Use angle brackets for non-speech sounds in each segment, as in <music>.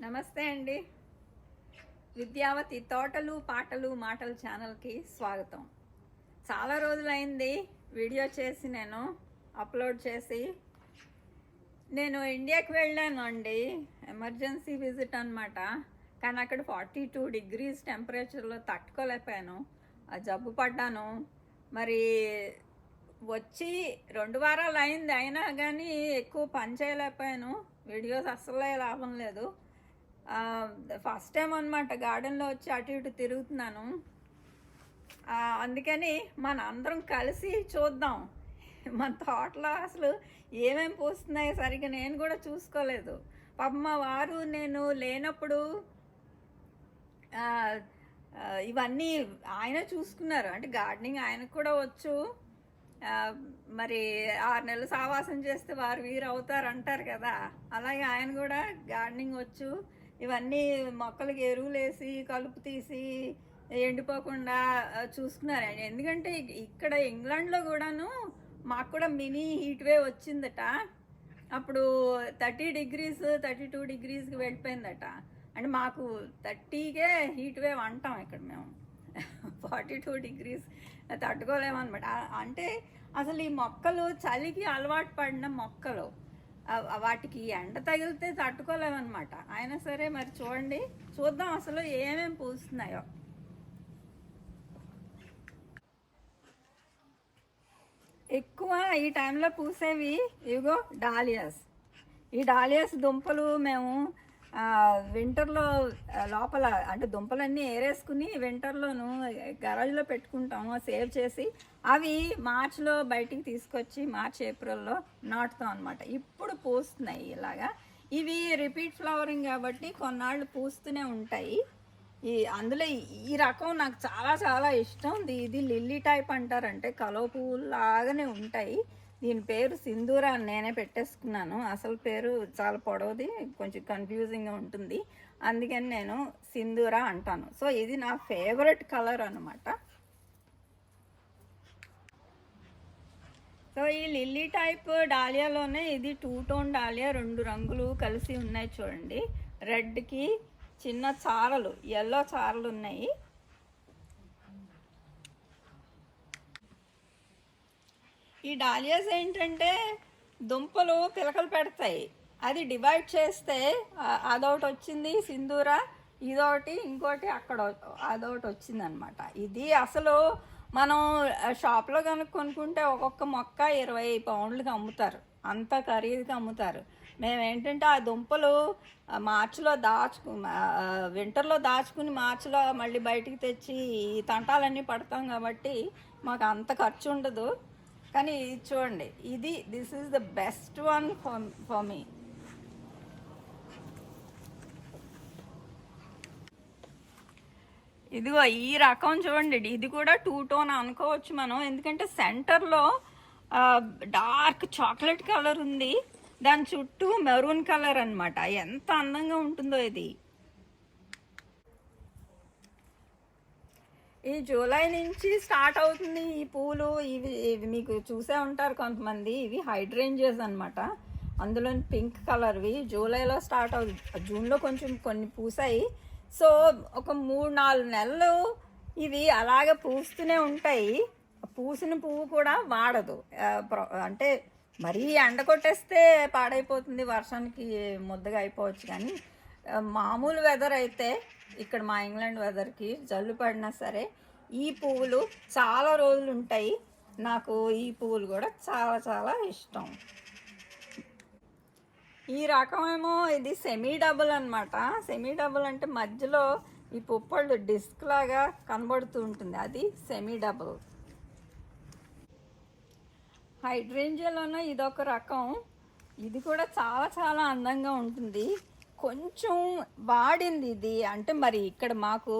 నమస్తే అండి. విద్యావతి తోటలు పాటలు మాటలు ఛానల్కి స్వాగతం. చాలా రోజులైంది వీడియో చేసి నేను అప్లోడ్ చేసి. నేను ఇండియాకి వెళ్ళాను అండి. ఎమర్జెన్సీ విజిట్ అనమాట కానీ అక్కడ ఫార్టీ టూ డిగ్రీస్ టెంపరేచర్లో తట్టుకోలేకపోయాను. జబ్బు పడ్డాను. మరి వచ్చి రెండు వారాలు అయింది అయినా కానీ ఎక్కువ పని చేయలేకపోయాను. వీడియోస్ అస్సలే లాభం లేదు. ఫస్ట్ టైం అనమాట గార్డెన్లో వచ్చి అటు ఇటు తిరుగుతున్నాను. అందుకని మన అందరం కలిసి చూద్దాం. మన తోటలో అసలు ఏమేమి పూస్తున్నాయో సరిగ్గా నేను కూడా చూసుకోలేదు. పాప మా వారు నేను లేనప్పుడు ఇవన్నీ ఆయన చూసుకున్నారు. అంటే గార్డెనింగ్ ఆయనకు కూడా వచ్చు. మరి ఆరు నెలలు సావాసం చేస్తే వారు వీరు అవుతారు అంటారు కదా. అలాగే ఆయన కూడా గార్డెనింగ్ వచ్చు. ఇవన్నీ మొక్కలకి ఎరువులు వేసి కలుపు తీసి ఎండిపోకుండా చూసుకున్నారండి చూసుకున్నారు ఎందుకంటే ఇక్కడ ఇంగ్లాండ్లో కూడాను మాకు కూడా మినీ హీట్ వేవ్ వచ్చిందట. అప్పుడు థర్టీ డిగ్రీస్ థర్టీ టూ డిగ్రీస్కి వెళ్ళిపోయిందట. అంటే మాకు థర్టీకే హీట్ వేవ్ అంటాం ఇక్కడ మేము. ఫార్టీ టూ డిగ్రీస్ తట్టుకోలేమన్నమాట. అంటే అసలు ఈ మొక్కలు చలికి అలవాటు పడిన మొక్కలు వాటికి ఎండ తగిలితే తట్టుకోలేమన్నమాట. అయినా సరే మరి చూడండి. చూద్దాం అసలు ఏమేమి పూస్తున్నాయో. ఎక్కువ ఈ టైంలో పూసేవి ఇవిగో డాలియాస్. ఈ డాలియాస్ దుంపలు మేము వింటర్లో లోపల అంటే దుంపలన్నీ ఏరేసుకుని వింటర్లోను గరాజ్లో పెట్టుకుంటాము సేవ్ చేసి. అవి మార్చ్లో బయటికి తీసుకొచ్చి మార్చ్ ఏప్రిల్లో నాటుతాం అనమాట ఇప్పుడు పూస్తున్నాయి ఇలాగా. ఇవి రిపీట్ ఫ్లవరింగ్ కాబట్టి కొన్నాళ్ళు పూస్తూనే ఉంటాయి. ఈ అందులో ఈ- ఈ రకం నాకు చాలా చాలా ఇష్టం. ఇది- ఇది లిల్లీ టైప్ అంటారంటే కలువ పువ్వులు లాగానే ఉంటాయి. దీని పేరు సింధూర అని నేనే పెట్టేసుకున్నాను. అసలు పేరు చాలా పొడవుది కొంచెం కన్ఫ్యూజింగ్గా ఉంటుంది. అందుకని నేను సింధూర అంటాను. సో ఇది నా ఫేవరెట్ కలర్ అనమాట సో ఈ లిల్లీ టైప్ డాలియాలోనే ఇది టూ టోన్ డాలియా రెండు రంగులు కలిసి ఉన్నాయి చూడండి. రెడ్కి చిన్న చారలు ఎల్లో చారలు ఉన్నాయి. ఈ డాలియాస్ ఏంటంటే దుంపలు పిలకలు పెడతాయి. అది డివైడ్ చేస్తే అదొకటి వచ్చింది సింధూర ఇదొకటి ఇంకోటి అక్కడ అదొకటి వచ్చింది అనమాట ఇది అసలు మనం షాప్లో కనుక కొనుక్కుంటే ఒక్కొక్క మొక్క ఇరవై పౌండ్లకి అమ్ముతారు. అంత ఖరీదుగా అమ్ముతారు. మేము ఏంటంటే ఆ దుంపలు మార్చిలో దాచుకు వింటర్లో దాచుకుని మార్చిలో మళ్ళీ బయటికి తెచ్చి ఈ తంటాలన్నీ పడతాం కాబట్టి మాకు అంత ఖర్చు ఉండదు. కానీ ఇది చూడండి ఇది this is the best one for me ఇదిగో ఈ రకం చూడండి ఇది కూడా టూ టోన్ అనుకోవచ్చు మనం. ఎందుకంటే సెంటర్లో డార్క్ చాక్లెట్ కలర్ ఉంది. దాని చుట్టూ మెరూన్ కలర్ అనమాట ఎంత అందంగా ఉంటుందో ఇది. ఈ జూలై నుంచి స్టార్ట్ అవుతుంది ఈ పూలు. ఇవి ఇవి మీకు చూసే ఉంటారు కొంతమంది. ఇవి హైడ్రేంజెస్ అనమాట అందులో పింక్ కలర్వి. జూలైలో స్టార్ట్ అవుతుంది జూన్లో కొంచెం కొన్ని పూసాయి. సో ఒక మూడు నాలుగు నెలలు ఇవి అలాగే పూస్తూనే ఉంటాయి. పూసిన పువ్వు కూడా వాడదు. ప్ర- అంటే మరీ ఎండ కొట్టేస్తే పాడైపోతుంది. వర్షానికి ముద్దగా అయిపోవచ్చు కానీ మామూలు వెదర్ అయితే ఇక్కడ మా ఇంగ్లాండ్ వెదర్కి జల్లు పడినా సరే ఈ పువ్వులు చాలా రోజులు ఉంటాయి. నాకు ఈ పువ్వులు కూడా చాలా చాలా ఇష్టం. ఈ రకమేమో ఇది సెమీ డబుల్ అనమాట సెమీ డబుల్ అంటే మధ్యలో ఈ పుప్పళ్ళు డిస్క్ లాగా కనబడుతూ ఉంటుంది. అది సెమీ డబుల్ హైడ్రేంజియాలోనే ఇదొక రకం. ఇది కూడా చాలా చాలా అందంగా ఉంటుంది. కొంచెం వాడింది ఇది. అంటే మరి ఇక్కడ మాకు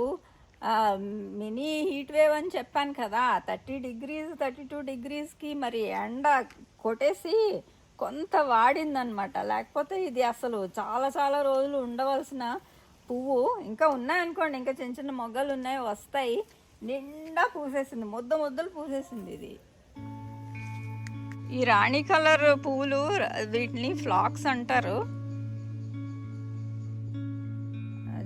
మినీ హీట్ వేవ్ అని చెప్పాను కదా థర్టీ డిగ్రీస్ థర్టీ టూ డిగ్రీస్కి మరి ఎండ కొట్టేసి కొంత వాడిందనమాట. లేకపోతే ఇది అసలు చాలా చాలా రోజులు ఉండవలసిన పువ్వు. ఇంకా ఉన్నాయనుకోండి ఇంకా చిన్న చిన్న మొగ్గలు ఉన్నాయి వస్తాయి. నిండా పూసేసింది ముద్ద ముద్దలు పూసేసింది ఇది. ఈ రాణి కలర్ పువ్వులు వీటిని ఫ్లాక్స్ అంటారు.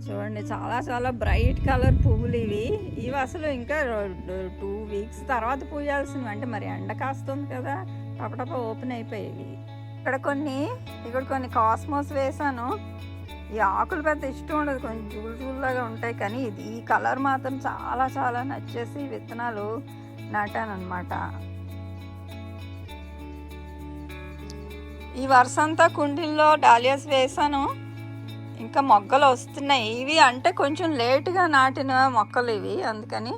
చూడండి. చాలా చాలా బ్రైట్ కలర్ పువ్వులు ఇవి. ఇవి అసలు ఇంకా టూ వీక్స్ తర్వాత పూయాల్సినవి. అంటే మరి ఎండ కాస్తుంది కదా. టపటప ఓపెన్ అయిపోయేవి. ఇక్కడ కొన్ని ఇక్కడ కొన్ని కాస్మోస్ వేసాను ఈ ఆకులు పెద్ద ఇష్టం ఉండదు. కొంచెం జూలు జూలులాగా ఉంటాయి. కానీ ఇది ఈ కలర్ మాత్రం చాలా చాలా నచ్చేసి విత్తనాలు నాటాను అనమాట ఈ వరుస అంతా కుండీల్లో డాలియాస్ వేసాను ఇంకా మొగ్గలు వస్తున్నాయి. ఇవి అంటే కొంచెం లేటుగా నాటిన మొక్కలు ఇవి. అందుకని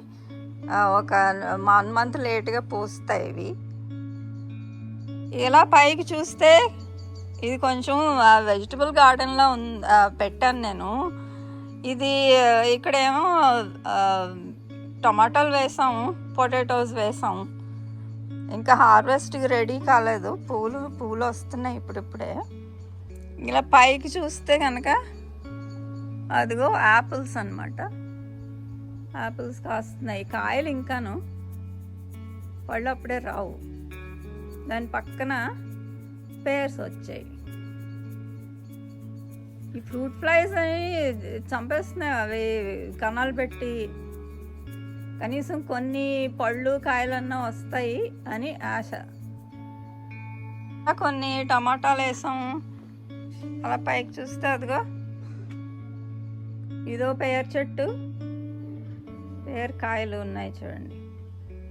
ఒక వన్ మంత్ లేటుగా పూస్తాయి ఇవి. ఇలా పైకి చూస్తే ఇది కొంచెం వెజిటబుల్ గార్డెన్లో ఉన్ పెట్టాను నేను. ఇది ఇక్కడేమో ఆ, టమాటాలు వేసాము పొటాటోస్ వేసాము. ఇంకా హార్వెస్ట్కి రెడీ కాలేదు. పూలు పూలు వస్తున్నాయి ఇప్పుడిప్పుడే. ఇలా పైకి చూస్తే కనుక అదిగో యాపిల్స్ అన్నమాట. యాపిల్స్ కాస్తున్నాయి. కాయలు ఇంకాను పళ్ళు అప్పుడే రావు. దాని పక్కన పేర్స్ వచ్చాయి. ఈ ఫ్రూట్ ఫ్లైస్ అని చంపేస్తున్నాయి. అవి కణాలు పెట్టి కనీసం కొన్ని పళ్ళు కాయలన్నా వస్తాయి అని ఆశ. కొన్ని టమాటాలు వేసాం అలా పైకి చూస్తే అదిగో. ఇదో పేరు చెట్టు పేరు కాయలు ఉన్నాయి చూడండి.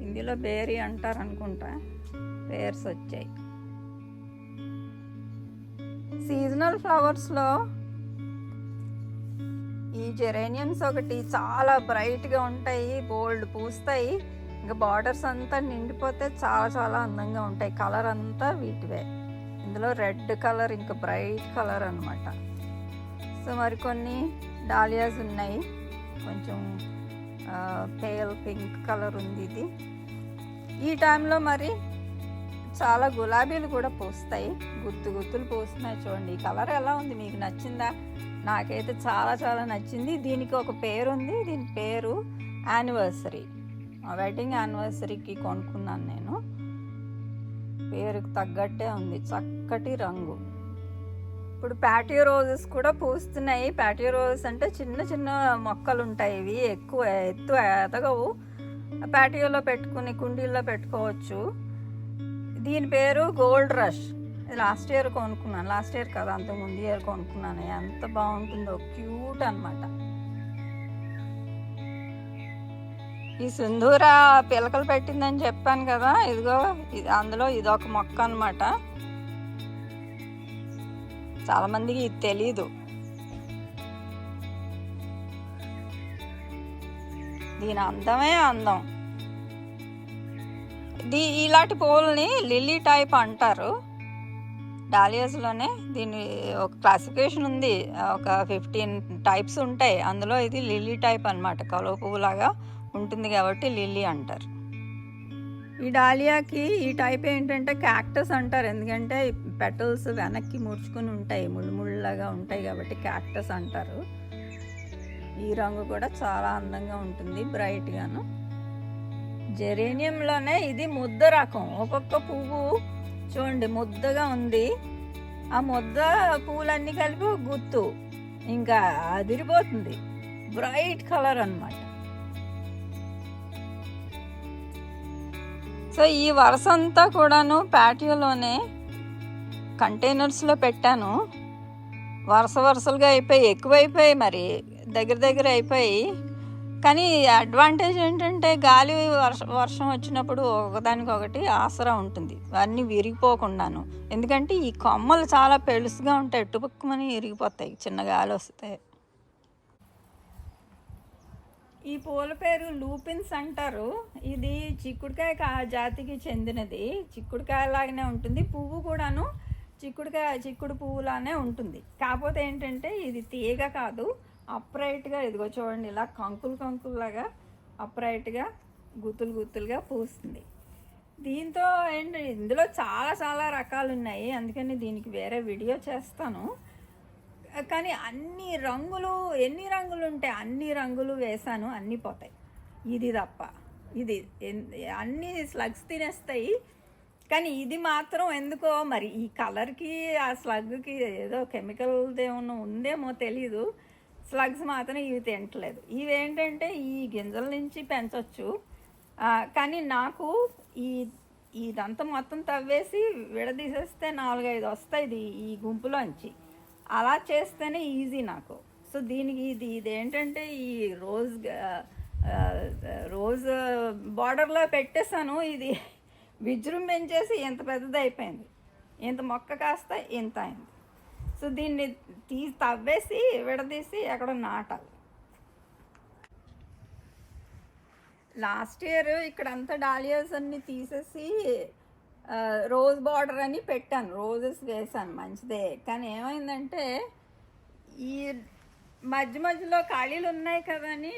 హిందీలో బేరీ అంటారు అనుకుంటా. పేర్స్ వచ్చాయి. సీజనల్ ఫ్లవర్స్లో ఈ జెరేనియమ్స్ ఒకటి చాలా బ్రైట్గా ఉంటాయి బోల్డ్ పూస్తాయి. ఇంకా బార్డర్స్ అంతా నిండిపోతే చాలా చాలా అందంగా ఉంటాయి. కలర్ అంతా వీటివే. ఇందులో రెడ్ కలర్ ఇంకా బ్రైట్ కలర్ అనమాట సో మరి కొన్ని డాలియాస్ ఉన్నాయి. కొంచెం పేల్ పింక్ కలర్ ఉంది ఇది. ఈ టైంలో మరి చాలా గులాబీలు కూడా పూస్తాయి. గుత్తు గుత్తులు పూస్తున్నాయి చూడండి. ఈ కలర్ ఎలా ఉంది? మీకు నచ్చిందా? నాకైతే చాలా చాలా నచ్చింది. దీనికి ఒక పేరు ఉంది. దీని పేరు యానివర్సరీ. వెడ్డింగ్ యానివర్సరీకి కొనుక్కున్నాను నేను. పేరుకు తగ్గట్టే ఉంది. చక్కటి రంగు. ఇప్పుడు ప్యాటియో రోజెస్ కూడా పూస్తున్నాయి. ప్యాటియో రోజెస్ అంటే చిన్న చిన్న మొక్కలు ఉంటాయి ఇవి ఎక్కువ ఎత్తు ఎదగవు. ప్యాటియోలో పెట్టుకుని కుండీల్లో పెట్టుకోవచ్చు. దీని పేరు గోల్డ్ రష్ లాస్ట్ ఇయర్ కొనుక్కున్నాను. లాస్ట్ ఇయర్ కదా అంత ముందు ఇయర్ కొనుక్కున్నాను. ఎంత బాగుంటుందో. క్యూట్ అన్నమాట. ఈ సింధూర పిలకలు పెట్టిందని చెప్పాను కదా ఇదిగో ఇది అందులో ఇదొక మొక్క అన్నమాట. చాలా మందికి ఇది తెలీదు. దీని అందమే అందం. దీ ఇలాంటి పూలని లిల్లీ టైప్ అంటారు. డాలియాస్లోనే దీని ఒక క్లాసిఫికేషన్ ఉంది. ఒక ఫిఫ్టీన్ టైప్స్ ఉంటాయి. అందులో ఇది లిల్లీ టైప్ అన్నమాట కలువ పువ్వులాగా. ఉంటుంది కాబట్టి లిల్లీ అంటారు. ఈ డాలియాకి ఈ టైప్ ఏంటంటే క్యాక్టస్ అంటారు. ఎందుకంటే పెటల్స్ వెనక్కి ముడుచుకుని ఉంటాయి ముళ్ళుముళ్ళగా ఉంటాయి కాబట్టి క్యాక్టస్ అంటారు. ఈ రంగు కూడా చాలా అందంగా ఉంటుంది బ్రైట్గాను జెరేనియంలోనే ఇది ముద్ద రకం. ఒక్కొక్క పువ్వు చూడండి ముద్దగా ఉంది. ఆ ముద్ద పువ్వులన్నీ కలిపి గుత్తు. ఇంకా అదిరిపోతుంది. బ్రైట్ కలర్ అనమాట సో ఈ వరుస అంతా కూడాను ప్యాటియోలోనే కంటైనర్స్లో పెట్టాను. వరుస వరుసలుగా అయిపోయి ఎక్కువైపోయి మరి దగ్గర దగ్గర అయిపోయి. కానీ అడ్వాంటేజ్ ఏంటంటే గాలి వర్ష వర్షం వచ్చినప్పుడు ఒకదానికొకటి ఆసరా ఉంటుంది. అన్నీ విరిగిపోకుండాను. ఎందుకంటే ఈ కొమ్మలు చాలా పెలుసుగా ఉంటాయి టుపుక్కుమని విరిగిపోతాయి చిన్న గాలి వస్తాయి ఈ పూల పేరు లూపిన్స్ అంటారు. ఇది చిక్కుడుకాయ కా జాతికి చెందినది. చిక్కుడుకాయ లాగానే ఉంటుంది. పువ్వు కూడాను చిక్కుడుకాయ చిక్కుడు పువ్వులానే ఉంటుంది. కాకపోతే ఏంటంటే ఇది తీగ కాదు. అప్రైట్గా ఇదిగో చూడండి ఇలా కంకులు కంకుల్లాగా అప్రైట్గా గుత్తులు గుత్తులుగా పూస్తుంది. దీంతో ఏంటి ఇందులో చాలా చాలా రకాలు ఉన్నాయి అందుకని దీనికి వేరే వీడియో చేస్తాను. కానీ అన్ని రంగులు ఎన్ని రంగులు ఉంటాయి అన్ని రంగులు వేసాను అన్నీ పోతాయి. ఇది తప్ప. ఇది అన్ని స్లగ్స్ తినేస్తాయి. కానీ ఇది మాత్రం ఎందుకో మరి ఈ కలర్కి ఆ స్లగ్కి ఏదో కెమికల్ ఏమన్నా ఉందేమో తెలీదు. స్లగ్స్ మాత్రం ఇవి తింటలేదు. ఇవి ఏంటంటే ఈ గింజల నుంచి పెంచవచ్చు కానీ నాకు ఈ ఇదంతా మొత్తం తవ్వేసి విడదీసేస్తే నాలుగైదు వస్తాయి ఇది ఈ గుంపులోంచి. అలా చేస్తేనే ఈజీ నాకు. సో దీనికి ఇది ఇదేంటంటే ఈ రోజ్ రోజ్ బార్డర్లో పెట్టేశాను. ఇది విజృంభించేసి ఇంత పెద్దది అయిపోయింది. ఇంత మొక్క కాస్త ఇంత అయింది. సో దీన్ని తీ తవ్వేసి విడదీసి ఎక్కడ నాటాలి. లాస్ట్ ఇయర్ ఇక్కడ అంతా డాలియాస్ అన్ని తీసేసి రోజ్ బార్డర్ అని పెట్టాను. రోజెస్ వేసాను మంచిదే. కానీ ఏమైందంటే ఈ మధ్య మధ్యలో ఖాళీలు ఉన్నాయి కదా అని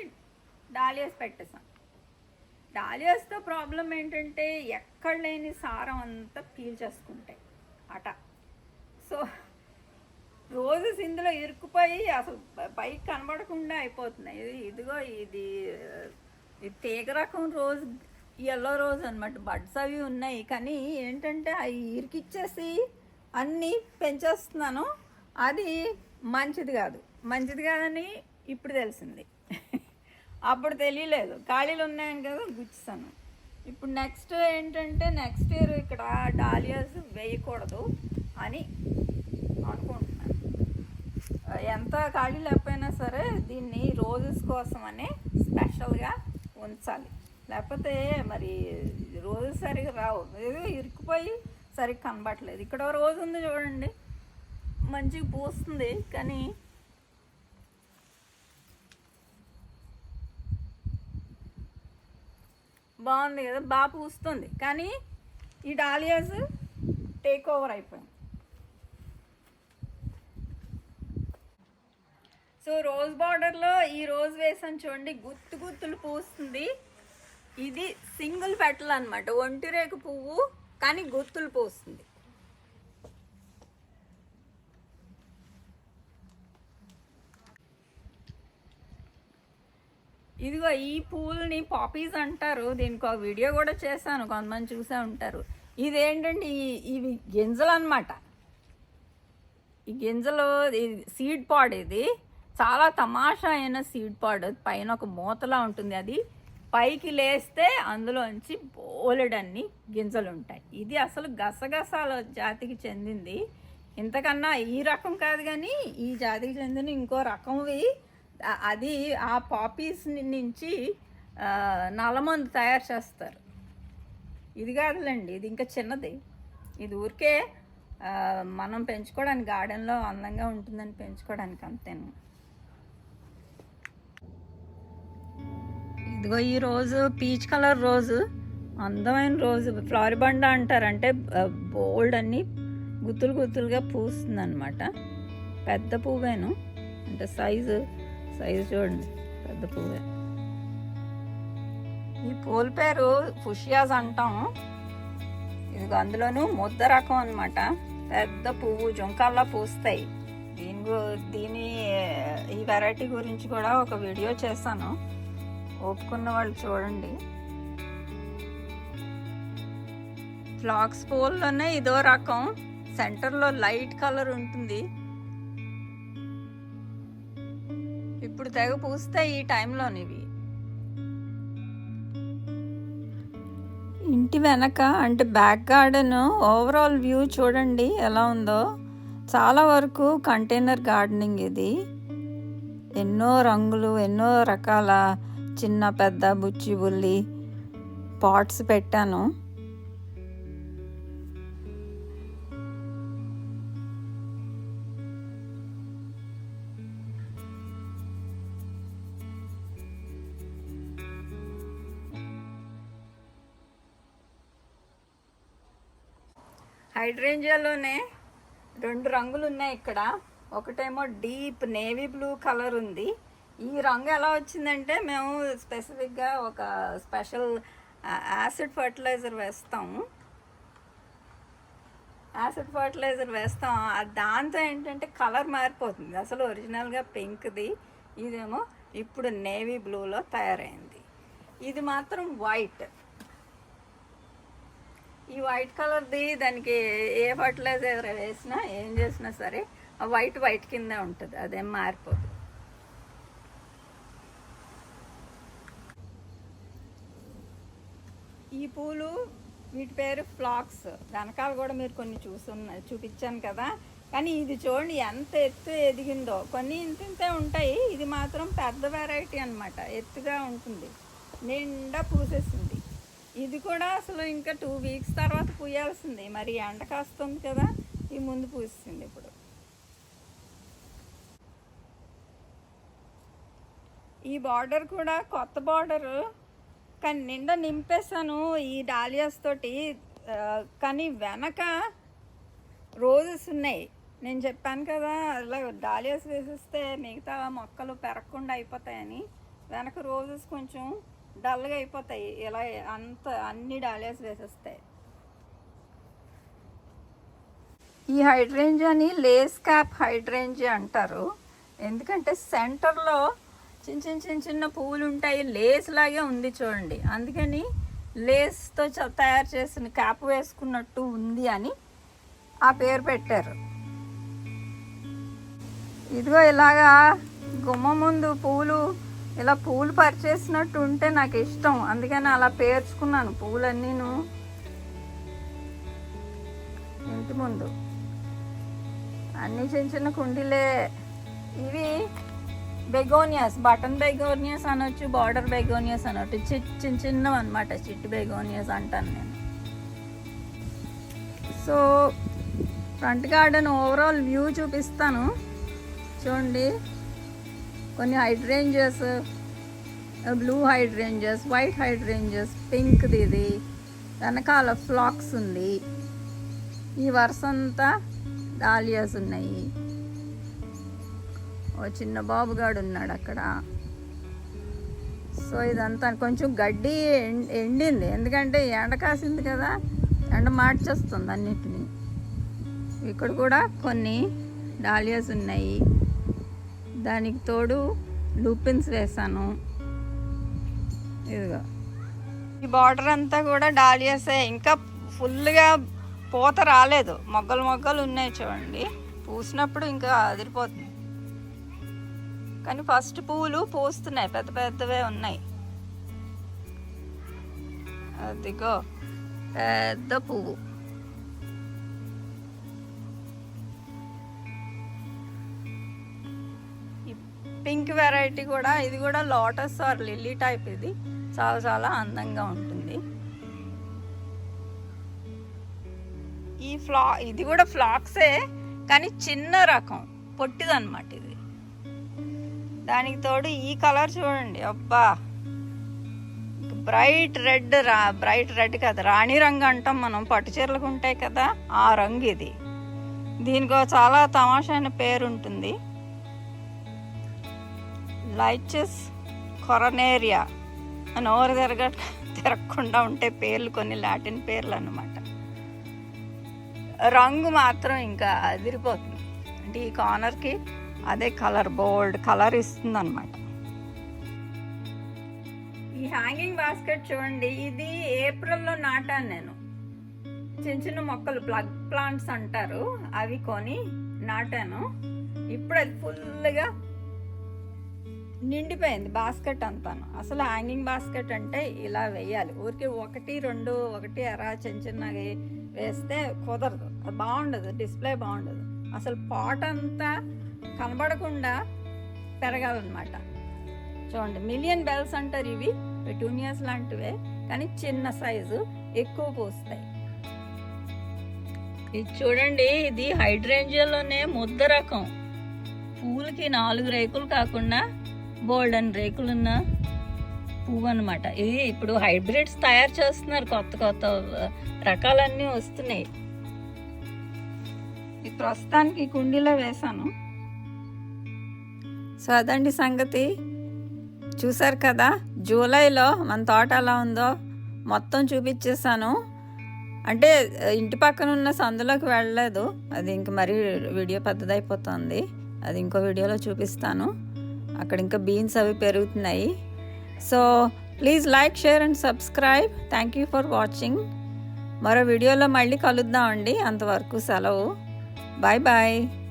డాలియాస్ పెట్టేశాను. డాలియాస్తో ప్రాబ్లం ఏంటంటే ఎక్కడ లేని సారం అంతా పీల్చేసుకుంటాయి అట. సో రోజెస్ ఇందులో ఇరుక్కుపోయి అసలు పైకి కనబడకుండా అయిపోతున్నాయి. ఇది ఇదిగో ఇది తీగ రకం రోజు ఎల్లో రోజ్ అనమాట బడ్స్ అవి ఉన్నాయి. కానీ ఏంటంటే అవి ఇరికిచ్చేసి అన్నీ పెంచేస్తున్నాను. అది మంచిది కాదు. మంచిది కాదని ఇప్పుడు తెలిసింది. <laughs> అప్పుడు తెలియలేదు. ఖాళీలు ఉన్నాయని కదా గుచ్చాను ఇప్పుడు నెక్స్ట్ ఏంటంటే నెక్స్ట్ ఇయర్ ఇక్కడ డాలియాస్ వేయకూడదు అని అనుకుంటున్నాను. ఎంత ఖాళీ లేకపోయినా సరే దీన్ని రోజెస్ కోసమనే స్పెషల్గా ఉంచాలి. లేకపోతే మరి రోజు సరిగా రావు. ఏదో ఇరుక్కుపోయి సరిగ్గా కనబడట్లేదు. ఇక్కడ రోజు ఉంది చూడండి. మంచిగా పూస్తుంది కానీ బాగుంది కదా బాగా పూస్తుంది. కానీ ఈ డాలియాస్ టేక్ ఓవర్ అయిపోయింది. సో రోజ్ బార్డర్లో ఈ రోజ్ వేసాను చూడండి. గుత్తు గుత్తులు పూస్తుంది. ఇది సింగిల్ పెటల్ అనమాట ఒంటి రేకు పువ్వు కానీ గుర్తులు పూస్తుంది ఇదిగో ఈ పూలని పాపీస్ అంటారు. దీనికి ఒక వీడియో కూడా చేశాను. కొంతమంది చూసే ఉంటారు. ఇదేంటంటే ఏంటంటే ఇవి గింజలు అనమాట ఈ గింజలు సీడ్ పాడ్ ఇది. చాలా తమాషా అయిన సీడ్ పాడ్ పైన ఒక మూతలా ఉంటుంది అది. పైకి లేస్తే అందులోంచి బోలెడన్ని గింజలు ఉంటాయి ఇది అసలు గసగసాల జాతికి చెందింది. ఇంతకన్నా ఈ రకం కాదు కానీ ఈ జాతికి చెందిన ఇంకో రకంవి. అది ఆ పాపీస్ నుంచి నలమందు నల్లమందు తయారు చేస్తారు. ఇది కాదులేండి ఇది ఇంకా చిన్నది. ఇది ఊరికే మనం పెంచుకోవడానికి గార్డెన్లో అందంగా ఉంటుందని పెంచుకోవడానికి అంతేను. ఇదిగో ఈ రోజు పీచ్ కలర్ రోజు అందమైన రోజు. ఫ్లారిబండా అంటారు అంటే బోల్డ్ అన్ని గుత్తులు గుత్తులుగా పూస్తుంది అనమాట పెద్ద పువ్వేను అంటే సైజు సైజు చూడండి పెద్ద పువ్వే. ఈ పూల పేరు ఫుషియాస్ అంటాం. ఇది అందులోనూ ముద్ద రకం అనమాట పెద్ద పువ్వు జుంకాల్లా పూస్తాయి. దీని దీని ఈ వెరైటీ గురించి కూడా ఒక వీడియో చేశాను. ఒప్పుకున్న వాళ్ళు చూడండి. ఫ్లాక్స్ పూల్లోనే ఇదో రకం. సెంటర్లో లైట్ కలర్ ఉంటుంది. ఇప్పుడు తెగ పూస్తాయి ఈ టైంలోనివి ఇంటి వెనక అంటే బ్యాక్ గార్డెన్ ఓవరాల్ వ్యూ చూడండి ఎలా ఉందో. చాలా వరకు కంటైనర్ గార్డెనింగ్ ఇది. ఎన్నో రంగులు ఎన్నో రకాల చిన్న పెద్ద బుచ్చి బుల్లి పాట్స్ పెట్టాను. హైడ్రేంజియాలోనే రెండు రంగులు ఉన్నాయి ఇక్కడ. ఒకటేమో డీప్ నేవీ బ్లూ కలర్ ఉంది. ఈ రంగు ఎలా వచ్చిందంటే మేము స్పెసిఫిక్గా ఒక స్పెషల్ యాసిడ్ ఫర్టిలైజర్ వేస్తాము యాసిడ్ ఫర్టిలైజర్ వేస్తాం. దాంతో ఏంటంటే కలర్ మారిపోతుంది. అసలు ఒరిజినల్గా పింక్ది. ఇదేమో ఇప్పుడు నేవీ బ్లూలో తయారైంది. ఇది మాత్రం వైట్. ఈ వైట్ కలర్ది దానికి ఏ ఫర్టిలైజర్ వేసినా ఏం చేసినా సరే వైట్ వైట్ కిందే ఉంటుంది. అదేం మారిపోతుంది ఈ పూలు వీటి పేరు ఫ్లాక్స్. వెనకాల కూడా మీరు కొన్ని చూసున్న చూపించాను కదా. కానీ ఇది చూడండి ఎంత ఎత్తు ఎదిగిందో. కొన్ని ఇంత ఇంతే ఉంటాయి. ఇది మాత్రం పెద్ద వెరైటీ అనమాట ఎత్తుగా ఉంటుంది. నిండా పూసేసింది. ఇది కూడా అసలు ఇంకా టూ వీక్స్ తర్వాత పూయాల్సింది. మరి ఎండ కాస్తుంది కదా. ఈ ముందు పూసింది ఇప్పుడు. ఈ బార్డర్ కూడా కొత్త బార్డరు కానీ నిండా నింపేశాను ఈ డాలియాస్ తోటి. కానీ వెనక రోజెస్ ఉన్నాయి. నేను చెప్పాను కదా అలా డాలియాస్ వేసేస్తే మిగతా మొక్కలు పెరగకుండా అయిపోతాయని. వెనక రోజెస్ కొంచెం డల్గా అయిపోతాయి. ఇలా అంత అన్ని డాలియాస్ వేసేస్తాయి ఈ హైడ్రేంజియాని లేస్ క్యాప్ హైడ్రేంజియా అంటారు. ఎందుకంటే సెంటర్లో చిన్న చిన్న చిన్న చిన్న పువ్వులు ఉంటాయి లేస్ లాగే ఉంది చూడండి. అందుకని లేస్తో చ- తయారు చేసిన క్యాప్ వేసుకున్నట్టు ఉంది అని ఆ పేరు పెట్టారు. ఇదిగో ఇలాగా గుమ్మ ముందు పువ్వులు ఇలా పువ్వులు పరిచేసినట్టు ఉంటే నాకు ఇష్టం. అందుకని అలా పేర్చుకున్నాను పువ్వులన్నీను ఇంటి ముందు. అన్ని చిన్న చిన్న కుండీలే. ఇవి బెగోనియాస్ బటన్ బెగోనియాస్ అనొచ్చు బార్డర్ బెగోనియాస్ అనొచ్చు. చి చిన్న చిన్నవి అనమాట చిట్ బెగోనియాస్ అంటాను నేను. So front garden overall view చూపిస్తాను. చూడండి. కొన్ని హైడ్రేంజెస్ బ్లూ హైడ్రేంజెస్ వైట్ హైడ్రేంజెస్ పింక్ది ఇది. వెనకాల ఫ్లాక్స్ ఉంది. ఈ వరుస అంతా డాలియాస్ ఉన్నాయి. ఓ చిన్న బాబుగాడు ఉన్నాడు అక్కడ. సో ఇదంతా కొంచెం గడ్డి ఎండింది. ఎందుకంటే ఎండ కాసింది కదా ఎండ మార్చేస్తుంది అన్నిటిని. ఇక్కడ కూడా కొన్ని డాలియాస్ ఉన్నాయి. దానికి తోడు లూపిన్స్ వేసాను. ఇదిగో. ఈ బార్డర్ అంతా కూడా డాలియాసే. ఇంకా ఫుల్గా పూత రాలేదు. మొగ్గలు మొగ్గలు ఉన్నాయి చూడండి. పూసినప్పుడు ఇంకా అదిరిపోతుంది. కానీ ఫస్ట్ పువ్వులు పూస్తున్నాయి. పెద్ద పెద్దవే ఉన్నాయి. అదిగో పెద్ద పువ్వు. ఈ పింక్ వెరైటీ కూడా ఇది కూడా లోటస్ ఆర్ లిల్లీ టైప్ ఇది. చాలా చాలా అందంగా ఉంటుంది. ఈ ఫ్లా ఇది కూడా ఫ్లాక్సే కానీ చిన్న రకం పొట్టిదన్నమాట ఇది. దానికి తోడు ఈ కలర్ చూడండి. అబ్బా! బ్రైట్ రెడ్ రా బ్రైట్ రెడ్ కదా. రాణి రంగు అంటాం మనం. పట్టు చీరలకు ఉంటాయి కదా ఆ రంగు ఇది. దీనికి చాలా తమాషైన పేరు ఉంటుంది లైచెస్ కొరనేరియా అని ఓరు తిరగ తిరగకుండా ఉంటే పేర్లు కొన్ని లాటిన్ పేర్లు అన్నమాట. రంగు మాత్రం ఇంకా అదిరిపోతుంది. అంటే ఈ కార్నర్కి అదే కలర్ బోల్డ్ కలర్ ఇస్తుంది అనమాట ఈ హ్యాంగింగ్ బాస్కెట్ చూడండి ఇది ఏప్రిల్లో నాటాను నేను. చిన్న చిన్న మొక్కలు ప్లగ్ ప్లాంట్స్ అంటారు అవి కొని నాటాను. ఇప్పుడు అది ఫుల్గా నిండిపోయింది బాస్కెట్ అంతాను. అసలు హ్యాంగింగ్ బాస్కెట్ అంటే ఇలా వేయాలి. ఊరికి ఒకటి రెండు ఒకటి ఎరా చిన్న చిన్నగా వేస్తే కుదరదు. అది బాగుండదు డిస్ప్లే బాగుండదు. అసలు పాట్ అంతా కనబడకుండా పెరగాలన్నమాట. చూడండి మిలియన్ బెల్స్ అంటారు ఇవి. పెటూనియాస్ లాంటివే కానీ చిన్న సైజు ఎక్కువ పూస్తాయి. ఇది చూడండి ఇది హైడ్రేంజియాలోనే ముద్ద రకం. పూలకి నాలుగు రేకులు కాకుండా గోల్డెన్ రేకులున్న పువ్వు అనమాట ఇది ఇప్పుడు హైబ్రిడ్స్ తయారు చేస్తున్నారు కొత్త కొత్త రకాలన్నీ వస్తున్నాయి. ఇది ప్రస్తుతానికి కుండీలో వేసాను సో అదండి సంగతి. చూసారు కదా జూలైలో మన తోట ఎలా ఉందో మొత్తం చూపించేసాను అంటే ఇంటి పక్కన ఉన్న సందులోకి వెళ్ళలేదు. అది ఇంక మరీ వీడియో పెద్దదైపోతుంది. అది ఇంకో వీడియోలో చూపిస్తాను. అక్కడ ఇంకా బీన్స్ అవి పెరుగుతున్నాయి. So please like share and subscribe. Thank you for watching. మరో వీడియోలో మళ్ళీ కలుద్దామండి. అంతవరకు సెలవు. Bye bye.